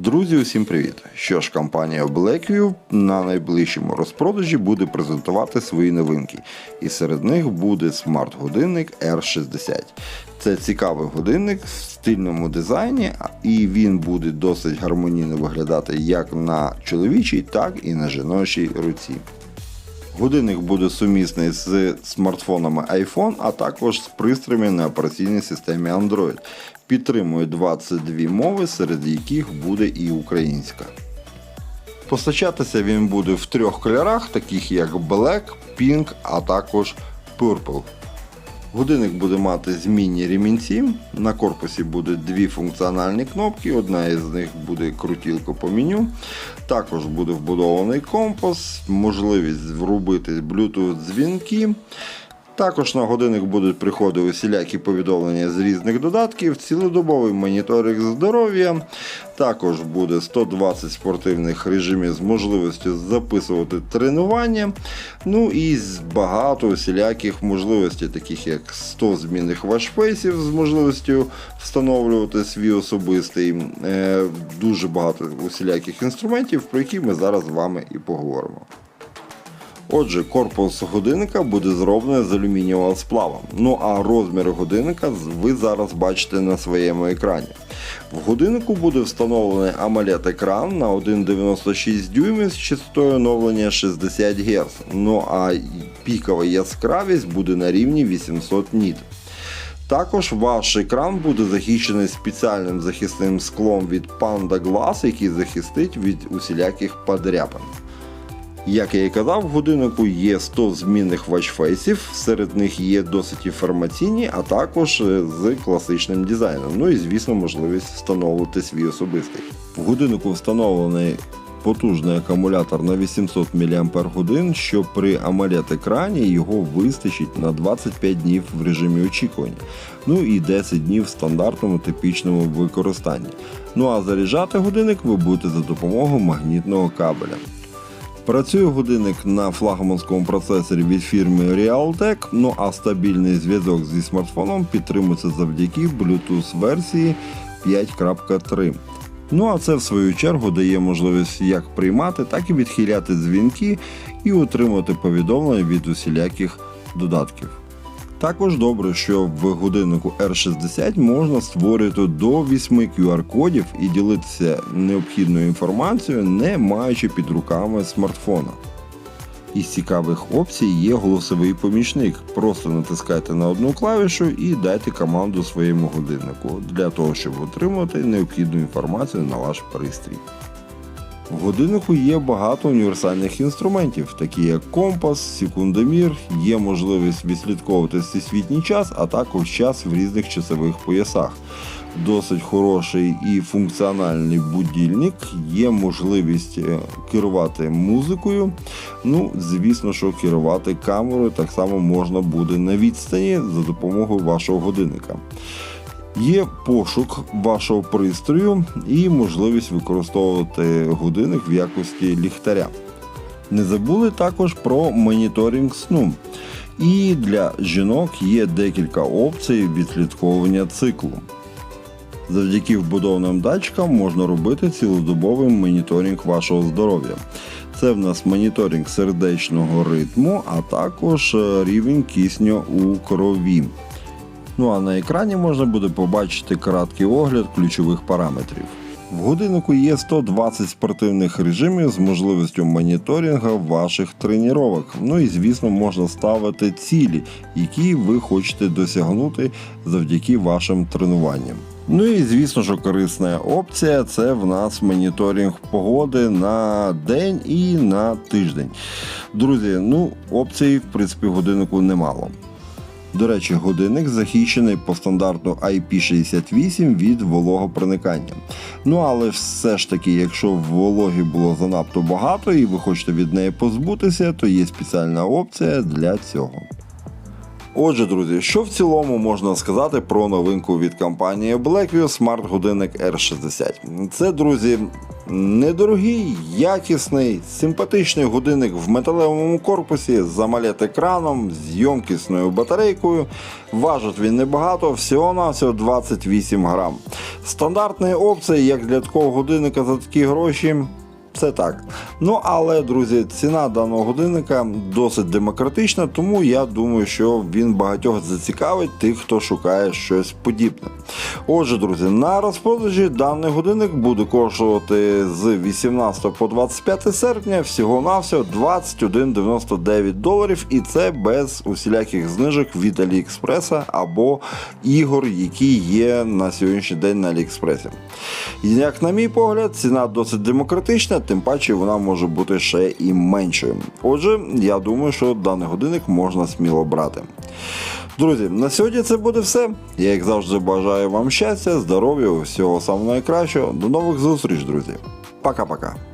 Друзі, усім привіт! Що ж, компанія Blackview на найближчому розпродажі буде презентувати свої новинки, і серед них буде смарт-годинник R60. Це цікавий годинник в стильному дизайні, і він буде досить гармонійно виглядати як на чоловічій, так і на жіночій руці. Годинник буде сумісний з смартфонами iPhone, а також з пристроями на операційній системі Android. Підтримує 22 мови, серед яких буде і українська. Постачатися він буде в трьох кольорах, таких як Black, Pink, а також Purple. Годинник буде мати змінні ремінці. На корпусі буде дві функціональні кнопки, одна із них буде крутілка по меню. Також буде вбудований компас, можливість врубити Bluetooth дзвінки. Також на годинник будуть приходити усілякі повідомлення з різних додатків, цілодобовий моніторинг здоров'я. Також буде 120 спортивних режимів з можливістю записувати тренування. Ну і багато усіляких можливостей, таких як 100 змінних вашфейсів з можливістю встановлювати свій особистий. Е, Дуже багато усіляких інструментів, про які ми зараз з вами і поговоримо. Отже, корпус годинника буде зроблений з алюмінієвого сплава. Ну а розміри годинника ви зараз бачите на своєму екрані. В годиннику буде встановлений AMOLED екран на 1,96 дюймів з частотою оновлення 60 Гц. Ну а пікова яскравість буде на рівні 800 ніт. Також ваш екран буде захищений спеціальним захисним склом від Panda Glass, який захистить від усіляких подряпин. Як я і казав, в годиннику є 100 змінних ватчфейсів, серед них є досить інформаційні, а також е, з класичним дизайном. Ну і звісно, можливість встановити свій особистий. В годиннику встановлений потужний акумулятор на 800 мАч, що при amoled екрані його вистачить на 25 днів в режимі очікування. Ну і 10 днів в стандартному типічному використанні. Ну а заряджати годинник ви будете за допомогою магнітного кабеля. Працює годинник на флагманському процесорі від фірми Realtek, ну а стабільний зв'язок зі смартфоном підтримується завдяки Bluetooth версії 5.3. Ну а це в свою чергу дає можливість як приймати, так і відхиляти дзвінки і отримувати повідомлення від усіляких додатків. Також добре, що в годиннику R60 можна створити до 8 QR-кодів і ділитися необхідною інформацією, не маючи під руками смартфона. Із цікавих опцій є голосовий помічник. Просто натискайте на одну клавішу і дайте команду своєму годиннику для того, щоб отримати необхідну інформацію на ваш пристрій. В годиннику є багато універсальних інструментів, такі як компас, секундомір, є можливість відслідковувати всесвітній час, а також час в різних часових поясах. Досить хороший і функціональний будильник, є можливість е, керувати музикою. Ну, звісно, що керувати камерою так само можна буде на відстані за допомогою вашого годинника. Є пошук вашого пристрою і можливість використовувати годинник в якості ліхтаря. Не забули також про моніторинг сну. І для жінок є декілька опцій відслідковування циклу. Завдяки вбудованим датчикам можна робити цілодобовий моніторинг вашого здоров'я. Це в нас моніторинг сердечного ритму, а також е, рівень кисню у крові. Ну а на екрані можна буде побачити краткий огляд ключових параметрів. В годиннику є 120 спортивних режимів з можливістю моніторинга ваших тренувань. Ну і звісно, можна ставити цілі, які ви хочете досягнути завдяки вашим тренуванням. Ну і звісно, що корисна опція це в нас моніторинг погоди на день і на тиждень. Друзі, ну опцій в принципі годиннику немало. До речі, годинник захищений по стандарту IP68 від вологопроникання. Ну але все ж таки, якщо вологі було занадто багато і ви хочете від неї позбутися, то є спеціальна опція для цього. Отже, друзі, що в цілому можна сказати про новинку від компанії Blackview Smart годинник R60? Це, друзі, недорогий, якісний, симпатичний годинник в металевому корпусі з amoled екраном з ємкісною батарейкою. Важить він небагато, всього на всього 28 грам. Стандартні опції, як для такого годинника за такі гроші. Це так. Ну але, друзі, ціна даного годинника досить демократична, тому я думаю, що він багатьох зацікавить тих, хто шукає щось подібне. Отже, друзі, на розпродажі даний годинник буде коштувати з 18 по 25 серпня всього-навсього 21,99 доларів, і це без усіляких знижок від Аліекспреса або ігор, які є на сьогоднішній день на Аліекспресі. Як на мій погляд, ціна досить демократична, тим паче вона може бути ще і меншою. Отже, я думаю, що даний годинник можна сміло брати. Друзі, на сьогодні це буде все. Я, як завжди, бажаю вам щастя, здоров'я, всього самого найкращого. До нових зустріч, друзі. Пока-пока.